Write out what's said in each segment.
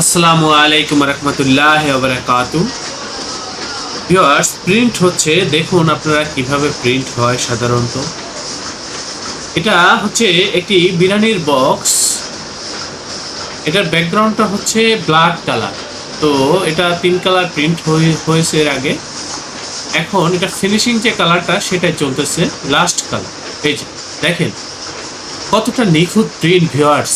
আসসালামু আলাইকুম রহমতুল্লাহ বারাকাতু ভিউয়ার্স প্রিন্ট হচ্ছে, দেখুন আপনারা কীভাবে প্রিন্ট হয় সাধারণত। এটা হচ্ছে একটি বিরিয়ানির বক্স এটার ব্যাকগ্রাউন্ডটা হচ্ছে ব্ল্যাক কালার তো এটা তিন কালার প্রিন্ট হয়েছে এর আগে। এখন এটা ফিনিশিং যে কালারটা সেটাই চলতেছে লাস্ট কালার এই যে, দেখেন। কতটা নিখুঁত প্রিন্ট ভিউয়ার্স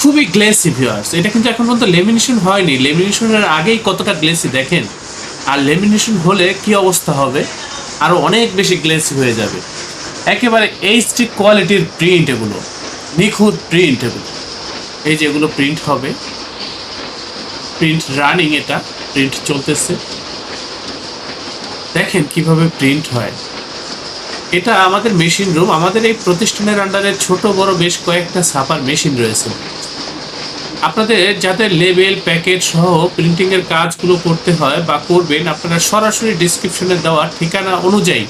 খুবই গ্লেসি ভিউয়ার্স এটা কিন্তু এখন পর্যন্ত লেমিনেশন হয়নি। লেমিনেশনের আগেই কতটা গ্লেসি দেখেন। আর লেমিনেশন হলে কি অবস্থা হবে? আরও অনেক বেশি গ্লেসি হয়ে যাবে। একেবারে এইচডি কোয়ালিটির প্রিন্ট এগুলো। নিখুঁত প্রিন্ট এগুলো। এই যে এগুলো প্রিন্ট হবে। প্রিন্ট রানিং এটা। প্রিন্ট চলতেছে। দেখেন কীভাবে প্রিন্ট হয়। এটা আমাদের মেশিন রুম আমাদের এই প্রতিষ্ঠানের আন্ডারে ছোট বড় বেশ কয়েকটা ছাপার মেশিন রয়েছে। আপনাদের যাদের লেবেল প্যাকেট সহ প্রিন্টিংয়ের কাজগুলো করতে হয় বা করবেন, আপনারা সরাসরি ডিসক্রিপশনে দেওয়া ঠিকানা অনুযায়ী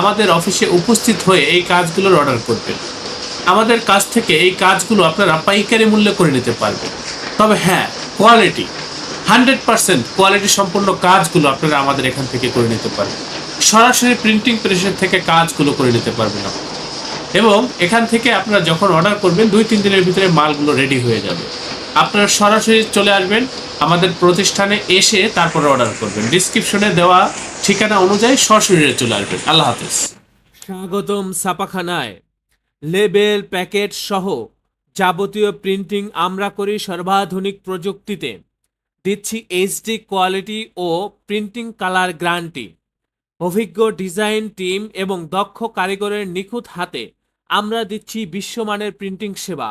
আমাদের অফিসে উপস্থিত হয়ে এই কাজগুলোর অর্ডার করবেন। আমাদের কাছ থেকে এই কাজগুলো আপনারা পাইকারি মূল্যে করে নিতে পারবেন। তবে হ্যাঁ কোয়ালিটি হান্ড্রেড পার্সেন্ট কোয়ালিটি সম্পন্ন কাজগুলো আপনারা আমাদের এখান থেকে করে নিতে পারবেন। সরাসরি প্রিন্টিং প্রেসের থেকে কাজগুলো করে নিতে পারবেন আপনারা এবং এখান থেকে আপনারা যখন অর্ডার করবেন, দুই তিন দিনের ভিতরে মালগুলো রেডি হয়ে যাবে। আপনারা সরাসরি চলে আসবেন আমাদের প্রতিষ্ঠানে এসে তারপরে অর্ডার করবেন। ডিসক্রিপশনে দেওয়া ঠিকানা অনুযায়ী সরাসরি চলে আসবেন। আল্লাহ হাফেজ। স্বাগতম ছাপাখানায়। লেবেল প্যাকেট সহ যাবতীয় প্রিন্টিং আমরা করি সর্বাধুনিক প্রযুক্তিতে। দিচ্ছি এইচডি কোয়ালিটি ও প্রিন্টিং কালার গ্যারান্টি অভিজ্ঞ ডিজাইন টিম এবং দক্ষ কারিগরের নিখুঁত হাতে আমরা দিচ্ছি বিশ্বমানের প্রিন্টিং সেবা।